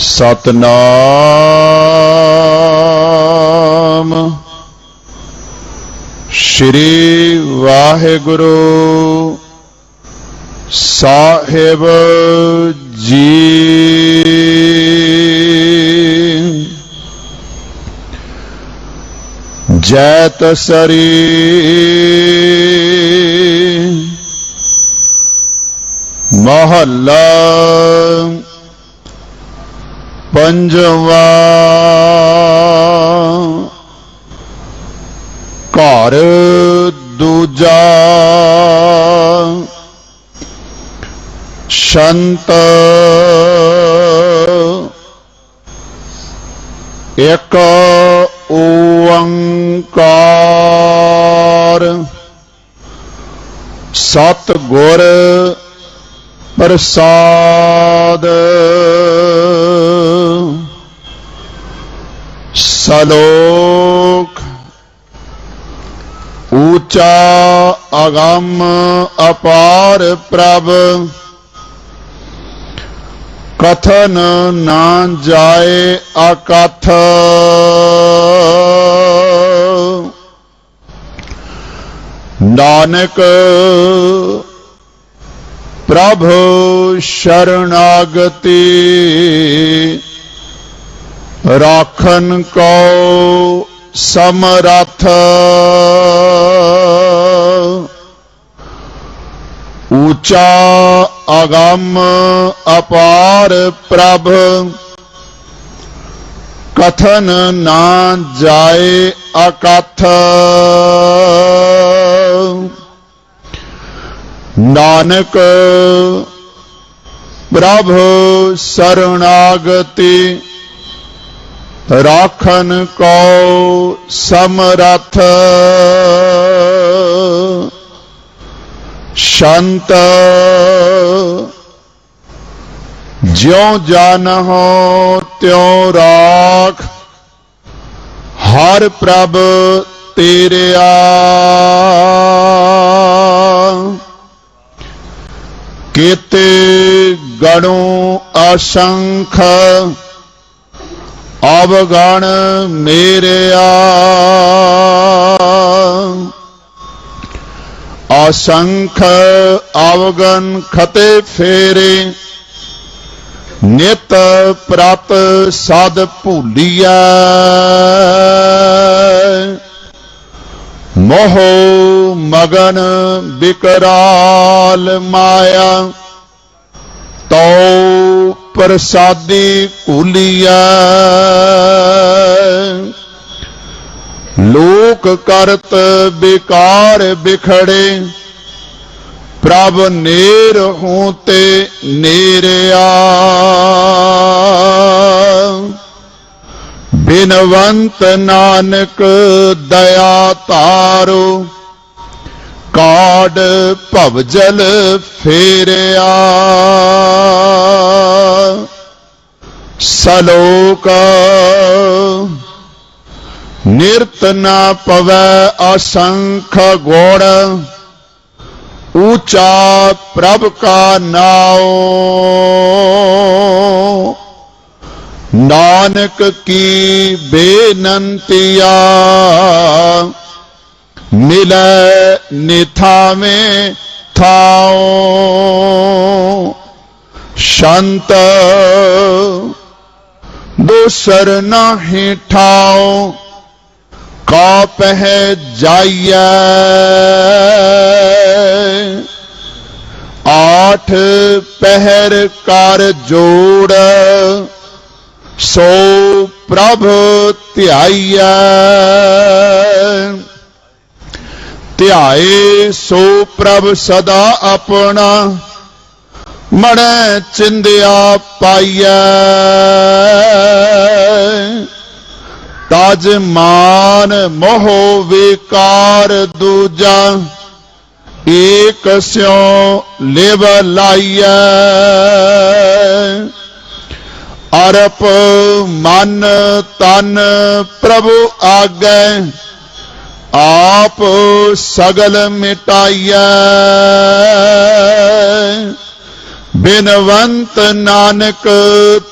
ਸਤਨਾਮ। ਸ਼੍ਰੀ ਵਾਹਿਗੁਰੂ ਸਾਹਿਬ ਜੀ। ਜੈਤ ਸਰੀ ਮਹੱਲਾ ਪੰਜਵਾ ਘਰ ਦੂਜਾ ਸ਼ੰਤ ਇੱਕ ਓੰਕਾਰ ਸਤ ਗੁਰ ਪ੍ਰਸਾਦ। ਸਲੋਕ। ਊਚਾ ਅਗੰਮ ਅਪਾਰ ਪ੍ਰਭ। ਕਥਨ ਨਾ ਜਾਏ ਅਕਥ। ਨਾਨਕ ਪ੍ਰਭ ਸ਼ਰਨਾਗਤੀ ਰਾਖਨ ਕੋ ਸਮਰਥ। ਊਚਾ ਅਗੰਮ ਅਪਾਰ ਪ੍ਰਭ ਕਥਨ ਨਾ ਜਾਏ ਅਕਥ। ਨਾਨਕ ਪ੍ਰਭ ਸਰਣਾਗਤੀ ਰਾਖਨ ਕੋ ਸਮਰਥ। ਸ਼ੰਤ ਜਿਉ ਜਾਣਹੁ ਤਿਉ ਰਾਖ ਹਰ ਪ੍ਰਭ ਤੇਰਿਆ। ਕੀਤੇ ਗਣੋ ਅਸੰਖ, ਅਵਗਣ ਮੇਰਿਆ। ਅਸੰਖ, ਅਵਗਣ ਖਤੇ ਫੇਰੇ, ਨਿਤ ਪ੍ਰਤ ਸਦ ਭੂਲੀਐ। ਮੋਹ ਮਗਨ ਬਿਕਰਾਲ ਮਾਇਆ। ਤਉ ਪ੍ਰਸਾਦੀ ਕੂਲੀਆ ਲੋਕ ਕਰਤ ਬਿਕਾਰ ਬਿਖੜੇ ਪ੍ਰਭ ਨੇਰ ਹੂੰ ਤੇ ਨੇਰਿਆ। ਬਿਨਵੰਤ ਨਾਨਕ ਦਇਆ ਤਾਰੋ ਕਾਡ ਭਵਜਲ ਫੇਰਿਆ। ਸਲੋਕ ਨਿਰਤ ਨਾ ਪਵੈ ਅਸੰਖ ਗੋੜ ਊਚਾ ਪ੍ਰਭ ਕਾ ਨਾਉ ਨਾਨਕ ਕੀ ਬੇਨੰਤੀਆ ਮਿਲੈ ਨਿਥਾਵੇਂ ਥਾਉ ਸ਼ੰਤ ਦੂਸਰ ਨਾਹੀ ਠਾਉ ਕਾ ਪਹਿ ਜਾਈਐ। ਆਠ ਪਹਿਰ ਕਰ ਜੋੜ, ਸੋ ਪ੍ਰਭ ਧਿਆਈਐ। ਧਿਆਏ ਸੋ ਪ੍ਰਭ ਸਦਾ ਆਪਣਾ ਮੜੈ ਚਿੰਦਿਆ ਪਾਈਐ। ਤਜ ਮਾਨ ਮੋਹ ਵਿਕਾਰ ਦੂਜਾ, ਏਕ ਸਿਉ ਲਿਵ ਲਾਈਐ। ਅਰਪ ਮਨ ਤਨ ਪ੍ਰਭੂ ਆਗੈ, ਆਪ ਸਗਲ ਮਿਟਾਈਐ। ਬਿਨਵੰਤ ਨਾਨਕ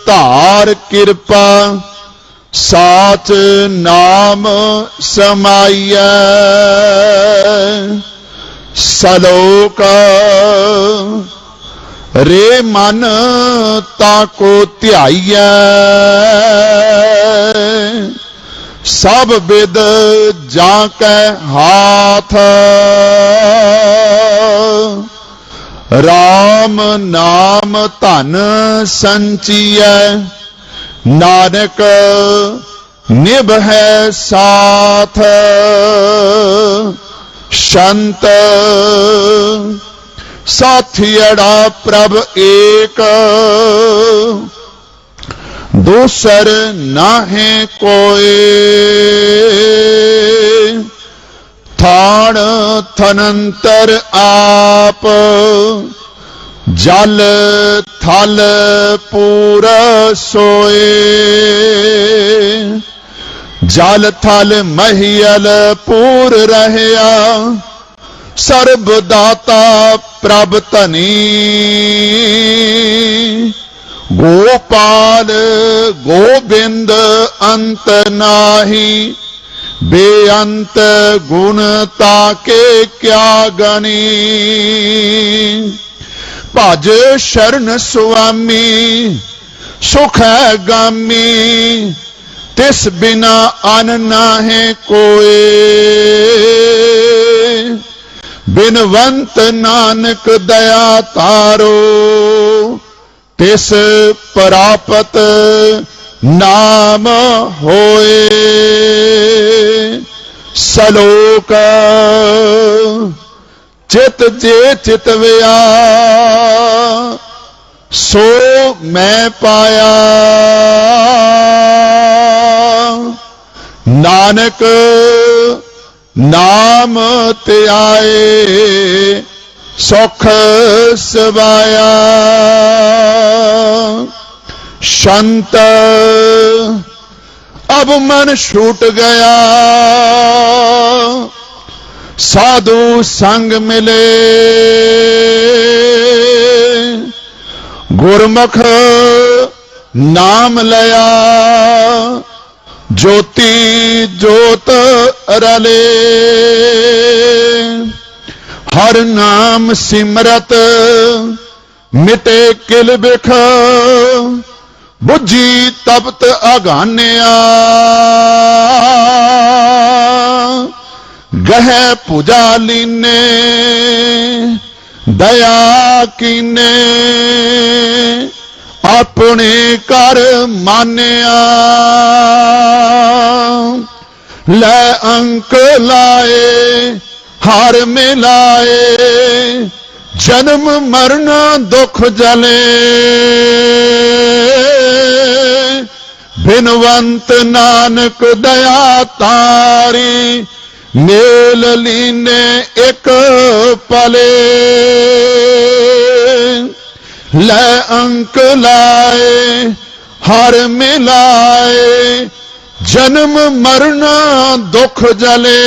ਧਾਰ ਕਿਰਪਾ ਸਾਚ ਨਾਮ ਸਮਾਈਐ। ਸਲੋਕ, ਰੇ ਮਨ ਤਾ ਕੋ ਧਿਆਈਐ। ਸਭ ਵਿਦ ਜਾਂ ਕੈ ਹਾਥ। RAM ਨਾਮ ਧਨ ਸੰਚੀਐ ਨਾਨਕ ਨਿਭ ਹੈ ਸਾਥ ਸ਼ੰਤ ਸਾਥੀੜਾ ਪ੍ਰਭ ਏਕ ਦੂਸਰ ਨਾਹੇ ਕੋਏ ਥਾਣ ਥਨੰਤਰ ਆਪ, ਜਲ ਥਲ ਪੂਰ ਸੋਏ। ਜਲ ਥਲ ਮਹੀਲ ਪੂਰ ਰਹਿਆ, ਸਰਬ ਦਾਤਾ ਪ੍ਰਭ ਧਨੀ। ਗੋਪਾਲ ਗੋਬਿੰਦ ਅੰਤ ਨਾਹੀ ਬੇਅੰਤ ਗੁਣ ਤਾਕੇ ਕਿਆ ਗਣੀ? ਭਜ ਸ਼ਰਨ ਸੁਆਮੀ, ਸੁਖ ਹੈ ਗਾਮੀ, ਤਿਸ ਬਿਨਾ ਅਨ ਨਾਹੇ ਕੋਏ। ਬਿਨਵੰਤ ਨਾਨਕ ਦਇਆ ਤਾਰੋ, ਤਿਸ ਪ੍ਰਾਪਤ ਨਾਮ ਹੋਏ। ਸਲੋਕ। ਚਿਤ ਜੇ ਚਿਤਵਿਆ ਸੋ ਮੈਂ ਪਾਇਆ। ਨਾਨਕ ਨਾਮ ਧਿਆਏ ਸੁਖ ਸਵਾਇਆ। ਸ਼ੰਤ ਅਬ ਮਨ ਛੂਟ ਗਿਆ ਸਾਧੂ ਸੰਗ ਮਿਲੇ ਗੁਰਮੁਖ ਨਾਮ ਲਿਆ ਜੋਤੀ ਜੋਤ ਰਲੇ ਹਰ ਨਾਮ ਸਿਮਰਤ ਮਿਟੇ ਕਿਲ ਬਿਖ ਬੁੱਝੀ ਤਪਤ ਅਗਾਨਿਆ। ਗਹਿ ਪੁਜਾ ਲੀਨੇ ਦਇਆ ਕੀਨੇ, ਆਪਣੇ ਕਰ ਮਾਨਿਆ। ਲੈ ਅੰਕ ਲਾਏ, ਹਾਰ ਮਿਲਾਏ, ਜਨਮ ਮਰਨ ਦੁਖ ਜਲੇ। ਬਿਨਵੰਤ ਨਾਨਕ ਦਇਆ ਤਾਰੀ ਮੇਲ ਲੀਨੇ ਇੱਕ ਪਲੇ। ਲੈ ਅੰਕ ਲਾਏ, ਹਰ ਮਿਲਾਏ, ਜਨਮ ਮਰਨ ਦੁਖ ਜਲੇ।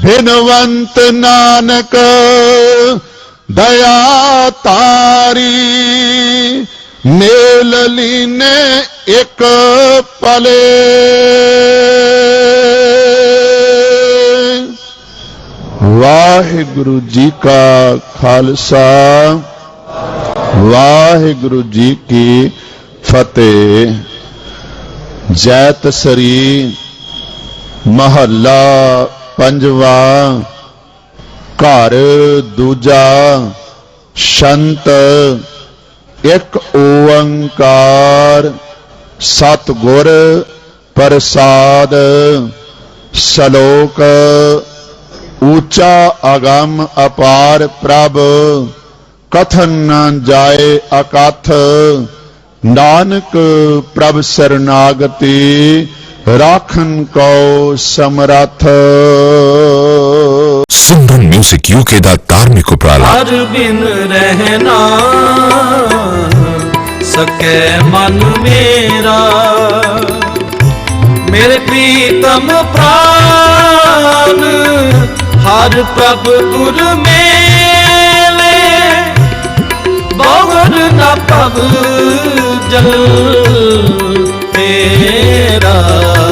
ਬਿਨਵੰਤ ਨਾਨਕ ਦਇਆ ਤਾਰੀ ਮੇਲ ਲੀਨੇ ਇੱਕ ਪਲੇ। ਵਾਹਿਗੁਰੂ ਜੀ ਕਾ ਖਾਲਸਾ, ਵਾਹਿਗੁਰੂ ਜੀ ਕੀ ਫਤਿਹ। ਜੈਤ ਸਰੀ ਮਹੱਲਾ ਪੰਜਵਾ, ਘਰ ਦੂਜਾ, ਸ਼ੰਤ ਇੱਕ ਓੰਕਾਰ ਸਤਿਗੁਰ ਪ੍ਰਸਾਦ ਸ਼ਲੋਕ ਊਚਾ ਅਗੰਮ ਅਪਾਰ ਪ੍ਰਭ ਕਥਨ ਨ ਜਾਏ ਅਕਥ। ਨਾਨਕ ਪ੍ਰਭ ਸਰਨਾਗਤੀ ਰਾਖਨ ਕੋ ਸਮਰਥ। ਸਿੰਧਨ ਮਿਊਜ਼ਿਕ ਯੂਕੇ ਦਾ ਧਾਰਮਿਕ ਉਪਰਾਲਾ। ਹਰ ਬਿਨ ਰਹਿਣਾ ਸਕੈ ਮਨ ਮੇਰਾ। ਮੇਰੇ ਪ੍ਰੀਤਮ ਪ੍ਰਾਨ ਹਰ ਪ੍ਰਭ ਗੁਰ ਮੇਲ ਮਨ ਨਾ ਭਵ ਜਲ ਤੇਰਾ।